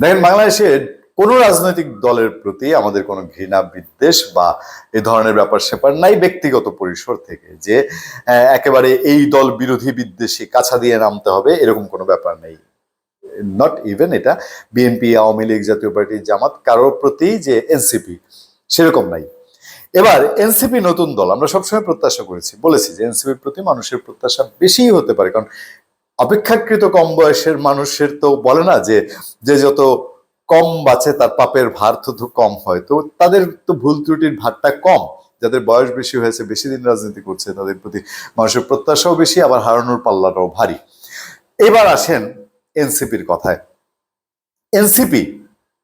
দেখেন বাংলাদেশের কোনো রাজনৈতিক দলের প্রতি আমাদের কোনো ঘৃণা, বিদ্বেষ বা এ ধরনের ব্যাপার স্যাপার নাই ব্যক্তিগত পরিসর থেকে যে একেবারে এই দল বিরোধী, বিদ্বেষী, কাছা দিয়ে নামতে হবে, এরকম কোনো ব্যাপার নেই। নট ইভেন এটা বিএনপি আওয়ামী লীগ, জাতীয় পার্টি, জামাত, কারোর প্রতি যে এনসিপি সেরকম নাই। এবার এনসিপি নতুন দল, আমরা সবসময় প্রত্যাশা করেছি, বলেছি যে এনসিপির প্রতি মানুষের প্রত্যাশা বেশিই হতে পারে, কারণ অপেক্ষাকৃত কম বয়সের মানুষের তো বলে না যে যে যত কম বাঁচে তার পাপের ভার তো কম হয়। তো তাদের তো ভুল ত্রুটির ভারটা কম। যাদের বয়স বেশি হয়েছে, বেশি দিন রাজনীতি করছে, তাদের প্রতি মানুষের প্রত্যাশাও বেশি, আবার হারানোর পাল্লাটাও ভারী। এবার আসেন এনসিপির কথায়। এনসিপি,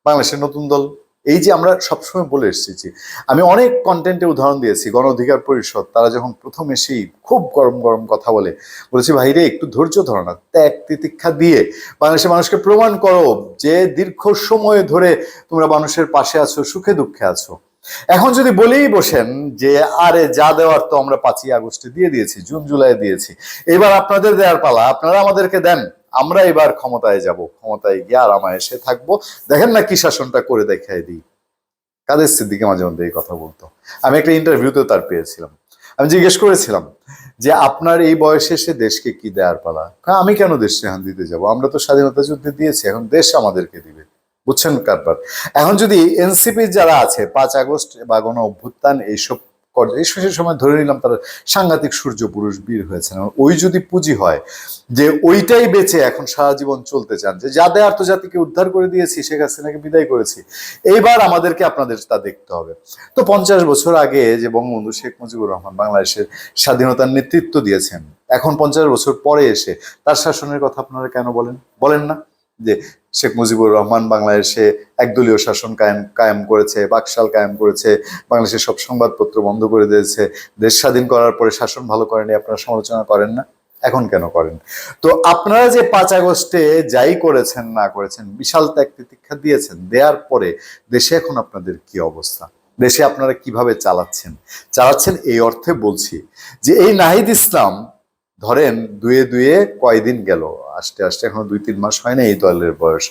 বাংলাদেশের নতুন দল এই যে আমরা সবসময় বলে এসেছি আমি অনেক কন্টেন্টে উদাহরণ দিয়েছি, গণ অধিকার পরিষদ, তারা যখন প্রথম এসেই খুব গরম গরম কথা বলে, বলেছি ভাইরে একটু ধৈর্য ধরো না, ত্যাগ তিতিক্ষা দিয়ে বাংলাদেশের মানুষকে প্রমাণ করো যে দীর্ঘ সময় ধরে তোমরা মানুষের পাশে আছো, সুখে দুঃখে আছো। এখন যদি বলেই বসেন যে, আরে, যা দেওয়ার তো আমরা পাঁচই আগস্টে দিয়ে দিয়েছি, জুন, জুলাই দিয়েছি, এবার আপনাদের দেওয়ার পালা, আপনারা আমাদেরকে দেন। আমরা এবার ক্ষমতায় যাব ক্ষমতায় গিয়ে আরামায় এসে থাকব। দেখেন না কি শাসনটা করে দেখাই দিই। কাদের সিদ্দিকে মাঝে মধ্যে এই কথা বলতো? আমি একটা ইন্টারভিউতেও তার পেয়েছিলাম। আমি জিজ্ঞেস করেছিলাম যে আপনার এই বয়সে এসে দেশকে কি দেওয়ার পালা? হ্যাঁ, আমি কেন দেশ এখন দিতে যাব? আমরা তো স্বাধীনতা যুদ্ধে দিয়েছি এখন দেশ আমাদেরকে দিবে। বুঝছেন কারবার? এখন যদি এনসিপি যারা আছে পাঁচ আগস্ট বা গণ অভ্যুত্থান এইসব শেষের সময় ধরে নিলাম তারা সাংঘাতিক সূর্য পুরুষ বীর হয়েছেন। ওই যদি পুঁজি হয় যে ওইটাই বেঁচে এখন সারা জীবন চলতে চান, যে যাদের আর্তজাতিকে উদ্ধার করে দিয়েছি, শেখ হাসিনাকে বিদায় করেছি, এইবার আমাদেরকে আপনাদের তা দেখতে হবে। তো পঞ্চাশ বছর আগে যে বঙ্গবন্ধু শেখ মুজিবুর রহমান বাংলাদেশের স্বাধীনতার নেতৃত্ব দিয়েছেন, এখন পঞ্চাশ বছর পরে এসে তার শাসনের কথা আপনারা কেন বলেন? বলেন না যে শেখ মুজিবুর রহমান বাংলাদেশে একদলীয় শাসন কায়েম কায়েম করেছে, বাকশাল কায়েম করেছে, বাংলাদেশের সব সংবাদপত্র বন্ধ করে দিয়েছে। দেশ স্বাধীন করার পরে শাসন ভালো করেনি, আপনারা সমালোচনা করেন না? এখন কেন করেন? তো আপনারা যে পাঁচ আগস্টে যাই করেছেন, না করেছেন, বিশাল ত্যাগ প্রতীক্ষা দিয়েছেন, দেওয়ার পরে দেশে এখন আপনাদের কি অবস্থা? দেশে আপনারা কীভাবে চালাচ্ছেন? চালাচ্ছেন এই অর্থে বলছি যে এই নাহিদ ইসলাম ধরেন দুয়ে দুয়ে কয়দিন গেল? আস্তে আস্তে এখন দুই তিন মাস হয় না এই দলের বয়স।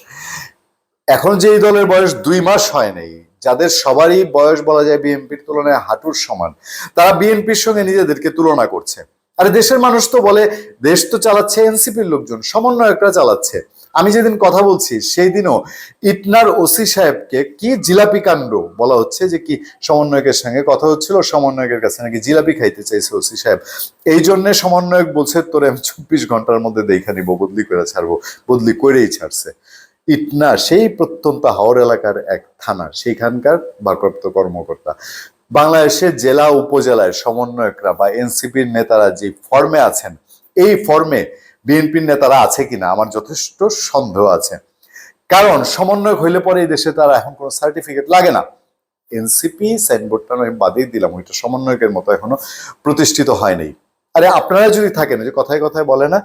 এখন যে এই দলের বয়স দুই মাস হয় নাই, যাদের সবারই বয়স বলা যায় বিএনপির তুলনায় হাঁটুর সমান, তারা বিএনপির সঙ্গে নিজেদেরকে তুলনা করছে। আরে দেশের মানুষ তো বলে, দেশ তো চালাচ্ছে, এনসিপির লোকজন, সমন্বয়করা চালাচ্ছে। আমি যেদিন কথা বলছি, সেই দিনও ইটনার ওসি সাহেবকে কি জিলাপি কাণ্ড বলা হচ্ছে যে কি সমন্বয়কের সঙ্গে কথা হচ্ছিল, সমন্বয়কের কাছে নাকি জিলাপি খাইতে চাইছে ওসি সাহেব। এই জন্য সমন্বয়ক বলছে, তোরে আমি চব্বিশ ঘণ্টার মধ্যে দেখা নিব, বদলি করে ছাড়বো, বদলি করেই ছাড়ছে। ইটনা সেই প্রত্যন্ত হাওর এলাকার এক থানা সেইখানকার ভারপ্রাপ্ত কর্মকর্তা। বাংলাদেশের জেলা উপজেলায় সমন্বয়করা বা এনসিপির নেতারা যে ফর্মে আছেন, এই ফর্মে বিএনপির নেতারা আছে কিনা, আমার যথেষ্ট সন্দেহ আছে। কারণ সমন্বয়ক হইলে পরে এই দেশে তারা এখন কোনো সার্টিফিকেট লাগে না। এনসিপি সাইনবোর্ডটা আমি বাদেই দিলাম, ওইটা সমন্বয়কের মতো এখনও প্রতিষ্ঠিত হয়নি আরে আপনারা যদি থাকেন যে কথায় কথায় বলে না,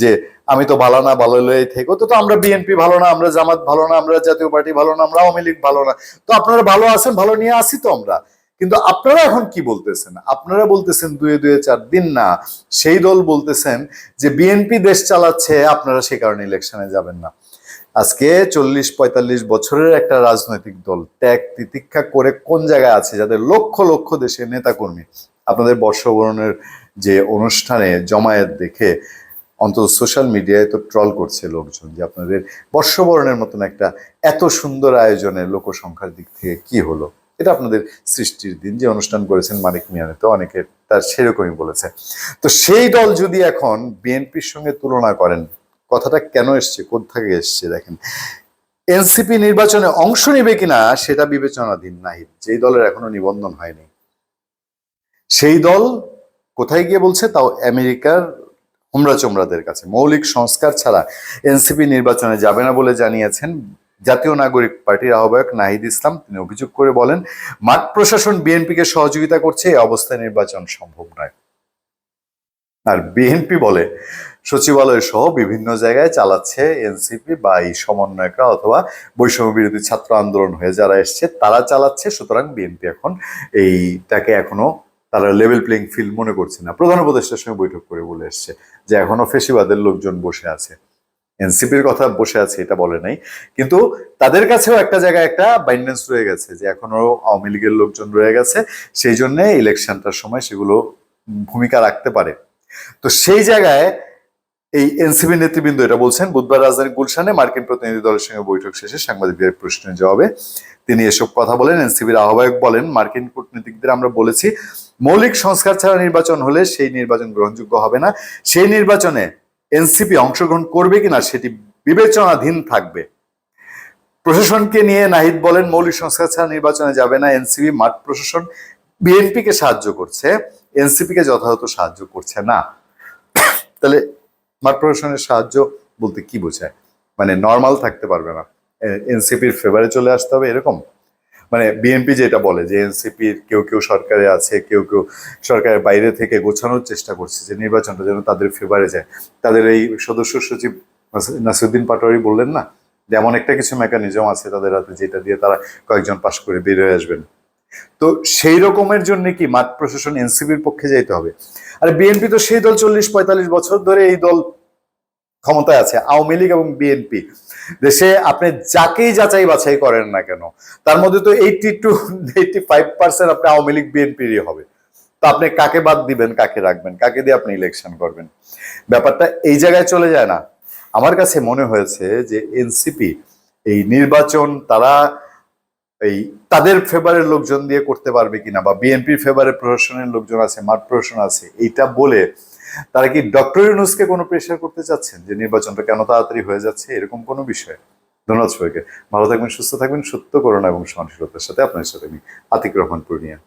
যে আমি তো ভালো না, ভালো লয়ে থেকো, তো তো আমরা বিএনপি ভালো না, আমরা জামাত ভালো না, আমরা জাতীয় পার্টি ভালো না, আমরা আওয়ামী লীগ ভালো না, তো আপনারা ভালো আছেন, ভালো নিয়ে আসি তো আমরা। কিন্তু আপনারা এখন কি বলতেছেন? আপনারা বলতেছেন দুয়ে দুয়ে চার দিন না। সেই দল বলতেছেন যে বিএনপি দেশ চালাচ্ছে, আপনারা সে কারণে ইলেকশনে যাবেন না। আজকে চল্লিশ পঁয়তাল্লিশ বছরের একটা রাজনৈতিক দল ত্যাগ, তিতিক্ষা করে কোন জায়গায় আছে? যাদের লক্ষ লক্ষ দেশের নেতাকর্মী। আপনাদের বর্ষবরণের যে অনুষ্ঠানে জমায়েত দেখে অন্তত সোশ্যাল মিডিয়ায় তো ট্রল করছে লোকজন যে আপনাদের বর্ষবরণের মতন একটা এত সুন্দর আয়োজনে লোকসংখ্যার দিক থেকে কি হলো? এটা আপনাদের সৃষ্টির দিন। যে অনুষ্ঠান করেছেন মানিক মিয়ানে তো অনেকে তার সেরকমই বলেছে। তো সেই দল যদি এখন বিএনপির সঙ্গে তুলনা করেন, কথাটা কেন এসছে? কোথেকে এসছে দেখেন। এনসিপি নির্বাচনে অংশ নেবে কিনা, সেটা বিবেচনাধীন নাহিদ। যেই দলের এখনও নিবন্ধন হয়নি। সেই দল কোথায় গিয়ে বলছে? তাও আমেরিকার হুমরা চোমরাদের কাছে। মৌলিক সংস্কার ছাড়া এনসিপি নির্বাচনে যাবে না বলে জানিয়েছেন জাতীয় নাগরিক পার্টির আহ্বায়ক নাহিদ ইসলাম তিনি অভিযোগ করে বলেন, মাঠ প্রশাসন বিএনপিকে সহযোগিতা করছে, এই অবস্থায় নির্বাচন সম্ভব নয়। আর বিএনপি বলে, সচিবালয় সহ বিভিন্ন জায়গায় চালাচ্ছে এনসিপি বা এই সমন্বয়করা অথবা বৈষম্য বিরোধী ছাত্র আন্দোলন হয়ে যারা এসছে, তারা চালাচ্ছে, সুতরাং বিএনপি এখন এইটাকে এখনও তারা লেভেল প্লেইং ফিল্ড মনে করছে না। প্রধান উপদেষ্টার সঙ্গে বৈঠক করে বলে এসছে যে, এখনও ফেসিবাদের লোকজন বসে আছে। এনসিপির কথা বসে আছে, এটা বলে নাই। কিন্তু তাদের কাছেও একটা জায়গায় একটা বাইন্ডেন্স রয়ে গেছে যে এখনও আওয়ামী লীগের লোকজন রয়ে গেছে, সেই জন্য ইলেকশনটার সময় সেগুলো ভূমিকা রাখতে পারে। তো সেই জায়গায় এই এনসিপি নেতৃবৃন্দ এটা বলছেন, বুধবার রাজধানী গুলশানে মার্কিন প্রতিনিধি দলের সঙ্গে বৈঠক শেষে সাংবাদিকদের প্রশ্নের জবাবে তিনি এসব কথা বলেন। এনসিপির আহ্বায়ক বলেন, মার্কিন কূটনীতিকদের আমরা বলেছি, মৌলিক সংস্কার ছাড়া নির্বাচন হলে সেই নির্বাচন গ্রহণযোগ্য হবে না। সেই নির্বাচনে এনসিপি অংশগ্রহণ করবে কিনা সেটি বিবেচনাধীন থাকবে। প্রশাসনকে নিয়ে নাহিদ বলেন, মৌলিক সংস্কার ছাড়া নির্বাচনে যাবে না। এনসিপি মাঠ প্রশাসন বিএনপিকে সাহায্য করছে এনসিপি কে যথাযথ সাহায্য করছে না। তাহলে মাঠ প্রশাসনের সাহায্য বলতে কি বোঝায়? মানে নর্মাল থাকতে পারবে না। এনসিপির ফেভারে চলে আসতে হবে, এরকম? মানে বিএনপি যেটা বলে, যে এনসিপির কেউ কেউ সরকারে আছে, কেউ কেউ সরকারের বাইরে থেকে গোছানোর চেষ্টা করছে যে নির্বাচনটা যেন তাদের ফেভারে যায়। তাদের এই সদস্য সচিব নাস- নাসিরুদ্দিন পাটোয়ারি বললেন না যে এমন একটা কিছু মেকানিজম আছে তাদের হাতে যেটা দিয়ে তারা কয়েকজন পাশ করে বের হয়ে আসবেন। তো সেই রকমের জন্য কি মাঠ প্রশাসন এনসিপির পক্ষে যেতে হবে? আর বিএনপি তো সেই দল চল্লিশ পঁয়তাল্লিশ বছর ধরে এই দল ক্ষমতায় আছে, আওয়ামী লীগ এবং বিএনপি। দেশে আপনি যাকেই যাচাই বাছাই করেন না কেন, তার মধ্যে তো eighty two eighty five percent আপনি আওয়ামী লীগ, বিএনপিরই হবে। তো আপনি কাকে বাদ দিবেন, কাকে রাখবেন, কাকে দিয়ে আপনি ইলেকশন করবেন? ব্যাপারটা এই জায়গায় চলে যায় না। আমার কাছে মনে হয়েছে যে এনসিপি এই নির্বাচন তারা এই তাদের ফেভারের লোকজন দিয়ে করতে পারবে কিনা, বা বিএনপির ফেভারে প্রশাসনের লোকজন আছে, মাঠ প্রশাসন আছে, এইটা বলে তারা কি ডক্টর ইউনুসকে কোনো প্রেশার করতে চাচ্ছেন যে নির্বাচনটা কেন তাড়াতাড়ি হয়ে যাচ্ছে? এরকম কোনো বিষয়? ধন্যবাদ সবাইকে। ভালো থাকবেন, সুস্থ থাকবেন। সত্য করোনা এবং সহনশীলতার সাথে আপনার সাথে আমি আতিক রহমান পূর্ণিয়া।